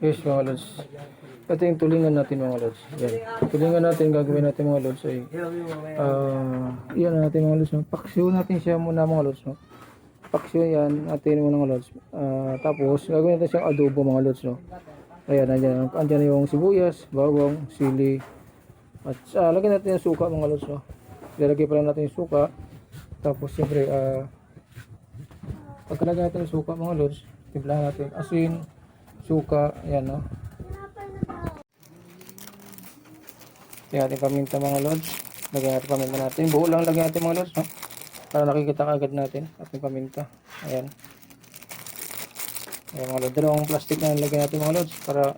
Yes, mga lods. Ito yung tulingan natin mga lods. Yan. Tulingan natin, gagawin natin mga lods ay ah yan natin mga lods. Paksiw natin siya muna mga lods. No? Paksiw yan natin muna mga lods. Ah, tapos, gagawin natin siyang adobo mga lods. No? Ayan, andyan, andyan yung sibuyas, bawang, sili. At ah, lagyan natin yung suka mga lods. No? Lalagay pa lang natin yung suka. Tapos, siyempre, ah, pagkalagay natin yung suka mga lods, timplahan natin asin, suka, ayan no. Lagyan natin paminta mga lods. Lagyan natin paminta natin. Buo lang lagyan natin mga lods no. Para nakikita ka agad natin ating paminta. Ayan. Ayan mga lods. Dalawang plastic na lagyan natin mga lods para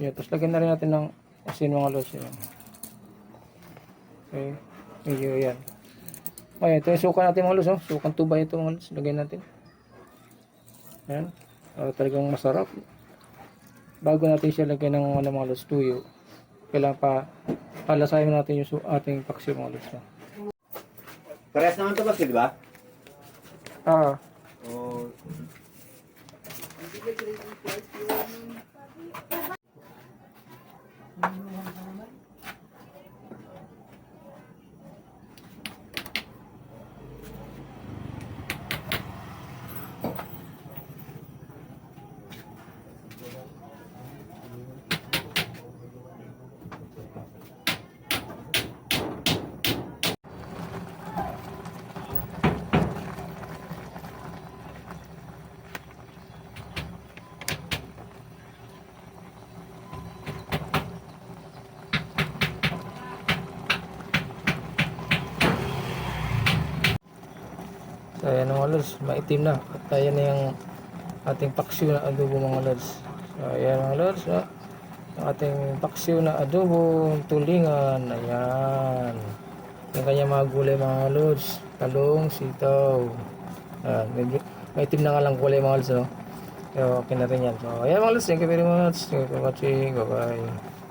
yun. Tapos lagyan na rin natin ng asin mga lods. Ayan. Okay. Medyo yan. Okay, ito yung suka natin mga lods. Oh. Sukang tuba ito mga lods. Lagyan natin. Ayan. Ah, talagang masarap. Bago natin siya lagyan ng ano, mga lods tuyo, kailangan pa palasahin natin yung ating paksiw mga lods. No? Parehas naman ito ba, di ba? Ah, O... so ayan mga lods, maitim na. At ayan na yung ating paksiw na adobo mga lods. So ayan mga lods? Ang ating paksiw na adobo, tulingan, ayan. Yung kanya mga gulay mga lods, talong, sitaw. Ayan, maitim na nga lang kulay mga lods, no? Okay na rin yan. So, ayan mga lods, thank you very much. Thank you for watching. Bye-bye.